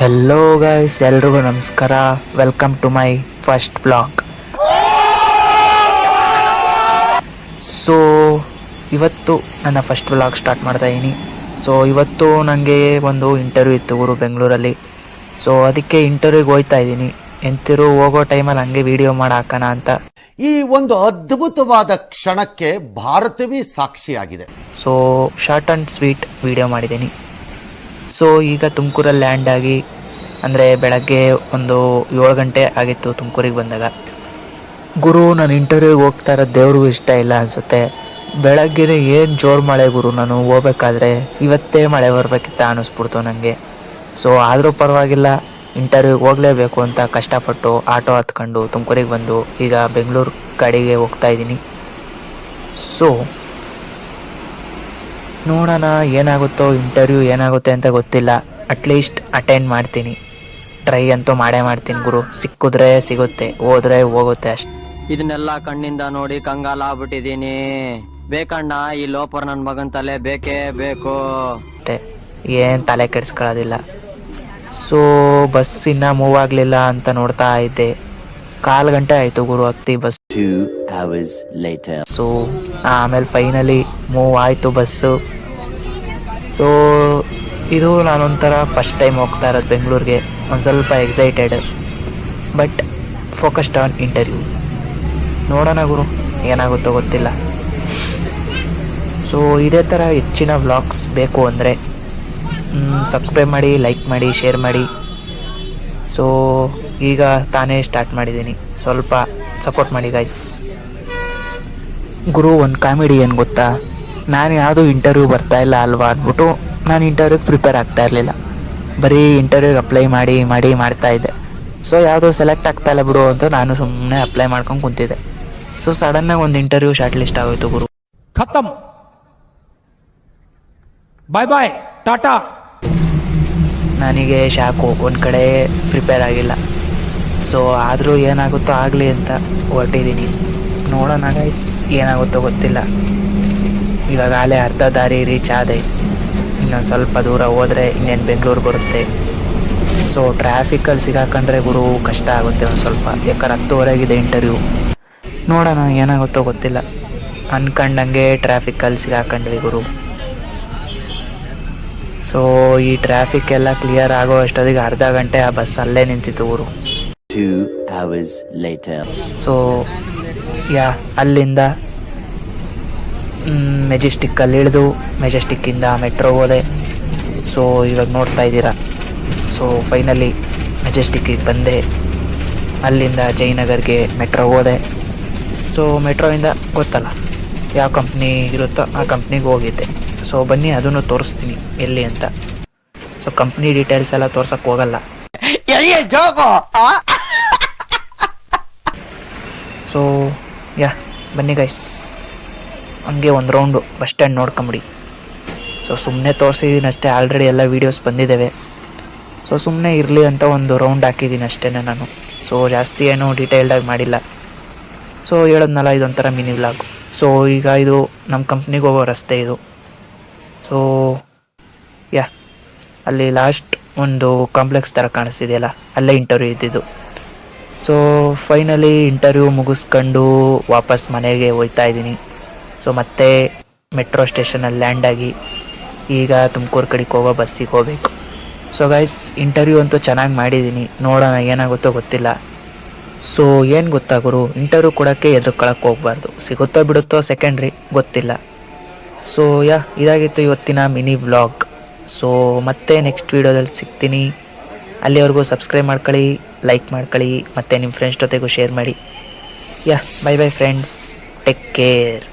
Hello guys ಎಲ್ರಿಗೂ ನಮಸ್ಕಾರ. Welcome to my first blog so ಇವತ್ತು ನನ್ನ ಫಸ್ಟ್ ಬ್ಲಾಗ್ ಸ್ಟಾರ್ಟ್ ಮಾಡ್ತಾ ಇದ್ದೀನಿ ಸೊ ಇವತ್ತು ನನಗೆ ಒಂದು ಇಂಟರ್ವ್ಯೂ ಇತ್ತು ಊರು ಬೆಂಗಳೂರಲ್ಲಿ. ಸೊ ಅದಕ್ಕೆ ಇಂಟರ್ವ್ಯೂಗೆ ಹೋಗ್ತಾ ಇದ್ದೀನಿ ಎಂತಿರು ಹೋಗೋ ಟೈಮಲ್ಲಿ ಹಂಗೆ ವಿಡಿಯೋ ಮಾಡಿ ಹಾಕೋಣ ಅಂತ. ಈ ಒಂದು ಅದ್ಭುತವಾದ ಕ್ಷಣಕ್ಕೆ ಭಾರತವೇ ಸಾಕ್ಷಿಯಾಗಿದೆ. So short and sweet video ಮಾಡಿದ್ದೀನಿ ಸೊ ಈಗ ತುಮಕೂರಲ್ಲಿ ಲ್ಯಾಂಡ್ ಆಗಿ, ಅಂದರೆ ಬೆಳಗ್ಗೆ ಒಂದು ಏಳು ಗಂಟೆ ಆಗಿತ್ತು ತುಮಕೂರಿಗೆ ಬಂದಾಗ. ಗುರು, ನಾನು ಇಂಟರ್ವ್ಯೂಗೆ ಹೋಗ್ತಾ ಇರೋ ದೇವ್ರಿಗೂ ಇಷ್ಟ ಇಲ್ಲ ಅನಿಸುತ್ತೆ. ಬೆಳಗ್ಗೆನೇ ಏನು ಜೋರು ಮಳೆ ಗುರು, ನಾನು ಹೋಗ್ಬೇಕಾದ್ರೆ ಇವತ್ತೇ ಮಳೆ ಬರಬೇಕಿತ್ತ ಅನ್ನಿಸ್ಬಿಡ್ತು ನನಗೆ ಸೊ ಆದರೂ ಪರವಾಗಿಲ್ಲ ಇಂಟರ್ವ್ಯೂಗೆ ಹೋಗಲೇಬೇಕು ಅಂತ ಕಷ್ಟಪಟ್ಟು ಆಟೋ ಹತ್ಕೊಂಡು ತುಮಕೂರಿಗೆ ಬಂದು ಈಗ ಬೆಂಗಳೂರು ಕಡೆಗೆ ಹೋಗ್ತಾ ಇದ್ದೀನಿ. ಸೊ ನೋಡೋಣ ಏನಾಗುತ್ತೋ ಇಂಟರ್ವ್ಯೂ ಏನಾಗುತ್ತೆ ಅಂತ ಗೊತ್ತಿಲ್ಲ. ಅಟ್ಲೀಸ್ಟ್ ಅಟೆಂಡ್ ಮಾಡ್ತೀನಿ. ಟ್ರೈ ಅಂತೂ ಮಾಡೇ ಮಾಡ್ತೀನಿ ಗುರು. ಸಿಕ್ಕಿದ್ರೆ ಸಿಗುತ್ತೆ ಹೋದ್ರೆ ಹೋಗುತ್ತೆ ಅಷ್ಟೆ. ಇದನ್ನೆಲ್ಲ ಕಣ್ಣಿಂದ ನೋಡಿ ಕಂಗಾಲ ಆಗ್ಬಿಟ್ಟಿದೀನಿ ಬೇಕಣ್ಣ ಈ ಲೋಪರ್ ನನ್ನ ಮಗನ ತಲೆ ಬೇಕೇ ಬೇಕು. ಏನು ತಲೆ ಕೆಡಿಸ್ಕೊಳ್ಳೋದಿಲ್ಲ. ಸೊ ಬಸ್ ಇನ್ನೂ ಮೂವ್ ಆಗಲಿಲ್ಲ ಅಂತ ನೋಡ್ತಾ ಇದ್ದೆ. ಕಾಲು ಗಂಟೆ ಆಯಿತು ಗುರು ಹತ್ತಿ bus Two hours later so ಆಮೇಲೆ ಫೈನಲಿ ಮೂವ್ ಆಯಿತು ಬಸ್ಸು ಸೊ ಇದು ನಾನೊಂಥರ ಫಸ್ಟ್ ಟೈಮ್ ಹೋಗ್ತಾ ಇರೋದು ಬೆಂಗಳೂರಿಗೆ. ಒಂದು ಸ್ವಲ್ಪ excited but focused on interview ನೋಡೋಣ ಗುರು, ಏನಾಗುತ್ತೋ ಗೊತ್ತಿಲ್ಲ. ಸೊ ಇದೇ ಥರ ಹೆಚ್ಚಿನ ವ್ಲಾಗ್ಸ್ ಬೇಕು ಅಂದರೆ ಸಬ್ಸ್ಕ್ರೈಬ್ ಮಾಡಿ ಲೈಕ್ ಮಾಡಿ ಶೇರ್ ಮಾಡಿ. ಸೊ ಈಗ ತಾನೇ ಸ್ಟಾರ್ಟ್ ಮಾಡಿದ್ದೀನಿ. ಸ್ವಲ್ಪ ಸಪೋರ್ಟ್ ಮಾಡಿ ಗೈಸ್ ಗುರು ಒಂದು ಕಾಮಿಡಿ ಏನು ಗೊತ್ತಾ? ನಾನು ಯಾವುದೂ ಇಂಟರ್ವ್ಯೂ ಬರ್ತಾ ಇಲ್ಲ ಅಲ್ವಾ ಅಂದ್ಬಿಟ್ಟು ನಾನು ಇಂಟರ್ವ್ಯೂಗೆ ಪ್ರಿಪೇರ್ ಆಗ್ತಾ ಇರಲಿಲ್ಲ. ಬರೀ ಇಂಟರ್ವ್ಯೂಗೆ ಅಪ್ಲೈ ಮಾಡಿ ಮಾಡಿ ಮಾಡ್ತಾ ಇದ್ದೆ. ಸೊ ಯಾವುದೋ ಸೆಲೆಕ್ಟ್ ಆಗ್ತಾ ಇಲ್ಲ ಬಿಡು ಅಂತ ನಾನು ಸುಮ್ಮನೆ ಅಪ್ಲೈ ಮಾಡ್ಕೊಂಡು ಕುಂತಿದ್ದೆ. ಸೊ ಸಡನ್ನಾಗಿ ಒಂದು ಇಂಟರ್ವ್ಯೂ ಶಾರ್ಟ್ ಲಿಸ್ಟ್ ಆಗೋಯ್ತು ಗುರು. ಖತಮ್. ಬಾಯ್ ಬಾಯ್ ಟಾಟಾ ನನಗೆ ಶಾಕು ಒಂದು ಕಡೆ ಪ್ರಿಪೇರ್ ಆಗಿಲ್ಲ. ಸೊ ಆದರೂ ಏನಾಗುತ್ತೋ ಆಗಲಿ ಅಂತ ಹೊರಟಿದ್ದೀನಿ. ನೋಡೋಣ ಗೈಸ್ ಏನಾಗುತ್ತೋ ಗೊತ್ತಿಲ್ಲ. ಇವಾಗ ಆಲೇ ಅರ್ಧ ದಾರಿ ರೀಚ್ ಆದೆ. ಇನ್ನೊಂದು ಸ್ವಲ್ಪ ದೂರ ಹೋದರೆ ಇನ್ನೇನು ಬೆಂಗಳೂರು ಬರುತ್ತೆ. ಸೊ ಟ್ರಾಫಿಕಲ್ಲಿ ಸಿಗಾಕೊಂಡ್ರೆ ಗುರು ಕಷ್ಟ ಆಗುತ್ತೆ ಒಂದು ಸ್ವಲ್ಪ. ಯಾಕಂದ್ರೆ ಹತ್ತುವರೆಗಿದೆ ಇಂಟರ್ವ್ಯೂ ನೋಡೋಣ ಏನಾಗುತ್ತೋ ಗೊತ್ತಿಲ್ಲ. ಅನ್ಕಂಡಂಗೆ ಟ್ರಾಫಿಕಲ್ಲಿ ಸಿಗಾಕೊಂಡ್ವಿ ಗುರು. ಸೊ ಈ ಟ್ರಾಫಿಕ್ ಎಲ್ಲ ಕ್ಲಿಯರ್ ಆಗೋ ಅಷ್ಟೊತ್ತಿಗೆ ಅರ್ಧ ಗಂಟೆ ಆ ಬಸ್ ಅಲ್ಲೇ ನಿಂತಿತ್ತು ಊರು Two hours later. So yeah ಅಲ್ಲಿಂದ ಮೆಜೆಸ್ಟಿಕ್ಕಲ್ಲಿ ಇಳಿದು ಮೆಜೆಸ್ಟಿಕ್ಕಿಂದ ಮೆಟ್ರೋ ಹೋದೆ. ಸೊ ಇವಾಗ ನೋಡ್ತಾ ಇದ್ದೀರಾ? ಸೊ ಫೈನಲಿ ಮೆಜೆಸ್ಟಿಕ್ಕಿಗೆ ಬಂದೆ. ಅಲ್ಲಿಂದ ಜಯನಗರ್ಗೆ ಮೆಟ್ರೋ ಹೋದೆ. ಸೊ ಮೆಟ್ರೋಯಿಂದ ಗೊತ್ತಲ್ಲ ಯಾವ ಕಂಪ್ನಿ ಇರುತ್ತೋ ಆ ಕಂಪ್ನಿಗೆ ಹೋಗಿದ್ದೆ. ಸೊ ಬನ್ನಿ ಅದನ್ನು ತೋರಿಸ್ತೀನಿ ಎಲ್ಲಿ ಅಂತ. ಸೊ ಕಂಪ್ನಿ ಡೀಟೇಲ್ಸ್ ಎಲ್ಲ ತೋರ್ಸಕ್ಕೆ ಹೋಗಲ್ಲ ಸೊ ಯಾ, ಬನ್ನಿ ಗೈಸ್ ಹಂಗೆ ಒಂದು ರೌಂಡು ಬಸ್ ಸ್ಟ್ಯಾಂಡ್ ನೋಡ್ಕೊಂಬಿಡಿ. ಸೊ ಸುಮ್ಮನೆ ತೋರಿಸಿದ್ದೀನಿ ಅಷ್ಟೇ ಆಲ್ರೆಡಿ ಎಲ್ಲ ವೀಡಿಯೋಸ್ ಬಂದಿದ್ದಾವೆ ಸೊ ಸುಮ್ಮನೆ ಇರಲಿ ಅಂತ ಒಂದು ರೌಂಡ್ ಹಾಕಿದ್ದೀನಿ ಅಷ್ಟೇ ನಾನು. ಸೊ ಜಾಸ್ತಿ ಏನು ಡೀಟೇಲ್ಡಾಗಿ ಮಾಡಿಲ್ಲ. ಸೊ ಹೇಳೋದ್ನಲ್ಲ, ಇದೊಂಥರ ಮಿನಿ ವ್ಲಾಗ್ ಸೊ ಈಗ ಇದು ನಮ್ಮ ಕಂಪ್ನಿಗೆ ಹೋಗೋ ರಸ್ತೆ ಇದು. ಸೊ ಯಾ, ಅಲ್ಲಿ ಲಾಸ್ಟ್ ಒಂದು ಕಾಂಪ್ಲೆಕ್ಸ್ ಥರ ಕಾಣಿಸ್ತಿದೆಯಲ್ಲ, ಅಲ್ಲೇ ಇಂಟರ್ವ್ಯೂ ಇದ್ದಿದ್ದು. ಸೊ ಫೈನಲಿ ಇಂಟರ್ವ್ಯೂ ಮುಗಿಸ್ಕೊಂಡು ವಾಪಸ್ ಮನೆಗೆ ಹೋಗ್ತಾ ಇದ್ದೀನಿ. ಸೊ ಮತ್ತೆ ಮೆಟ್ರೋ ಸ್ಟೇಷನಲ್ಲಿ ಲ್ಯಾಂಡ್ ಆಗಿ ಈಗ ತುಮಕೂರು ಕಡೆಗೆ ಹೋಗೋ ಬಸ್ಸಿಗೆ ಹೋಗಬೇಕು. ಸೊ ಗೈಸ್ ಇಂಟರ್ವ್ಯೂ ಅಂತೂ ಚೆನ್ನಾಗಿ ಮಾಡಿದ್ದೀನಿ. ನೋಡೋಣ ಏನಾಗುತ್ತೋ ಗೊತ್ತಿಲ್ಲ. ಸೊ ಏನು ಗೊತ್ತಾ ಗುರು? ಇಂಟರ್ವ್ಯೂ ಕೊಡೋಕ್ಕೆ ಎದುರ್ಕೊಳಕ್ಕೆ ಹೋಗ್ಬಾರ್ದು. ಸಿಗುತ್ತೋ ಬಿಡುತ್ತೋ ಸೆಕೆಂಡ್ರಿ ಗೊತ್ತಿಲ್ಲ. ಸೊ ಯಾ, ಇದಾಗಿತ್ತು ಇವತ್ತಿನ ಮಿನಿ ವ್ಲಾಗ್ ಸೊ ಮತ್ತೆ ನೆಕ್ಸ್ಟ್ ವೀಡಿಯೋದಲ್ಲಿ ಸಿಗ್ತೀನಿ. ಅಲ್ಲಿವರೆಗೂ ಸಬ್ಸ್ಕ್ರೈಬ್ ಮಾಡ್ಕೊಳ್ಳಿ ಲೈಕ್ ಮಾಡ್ಕೊಳ್ಳಿ, ಮತ್ತು ನಿಮ್ಮ ಫ್ರೆಂಡ್ಸ್ ಜೊತೆಗೂ ಶೇರ್ ಮಾಡಿ. Yeah bye bye friends take care